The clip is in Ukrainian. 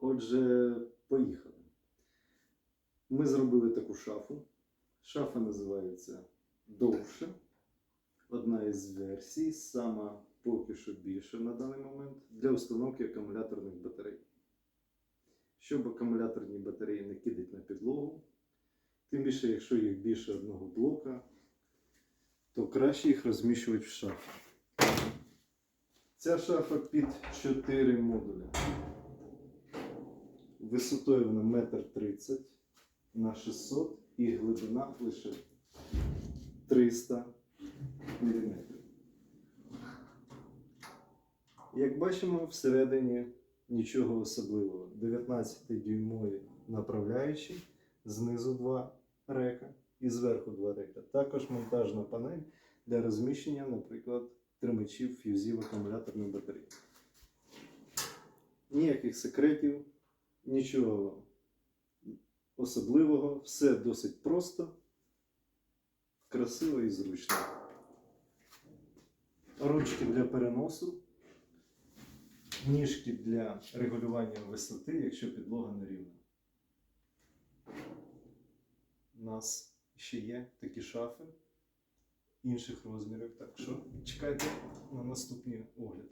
Отже, поїхали. Ми зробили таку шафу. Шафа називається довше. Одна із версій, сама поки що більша на даний момент для установки акумуляторних батарей. Щоб акумуляторні батареї не кидати на підлогу, тим більше, якщо їх більше одного блока, то краще їх розміщувати в шафі. Ця шафа під 4 модулі. Висотою вона 1,30 м на 600 і глибина лише 300 мм. Як бачимо, всередині нічого особливого. 19-дюймові направляючі, знизу два река і зверху два река. Також монтажна панель для розміщення, наприклад, тримачів фюзів акумуляторної батареї. Ніяких секретів, нічого особливого, все досить просто, красиво і зручно. Ручки для переносу, ніжки для регулювання висоти, якщо підлога нерівна. У нас ще є такі шафи інших розмірів, так що чекайте на наступний огляд.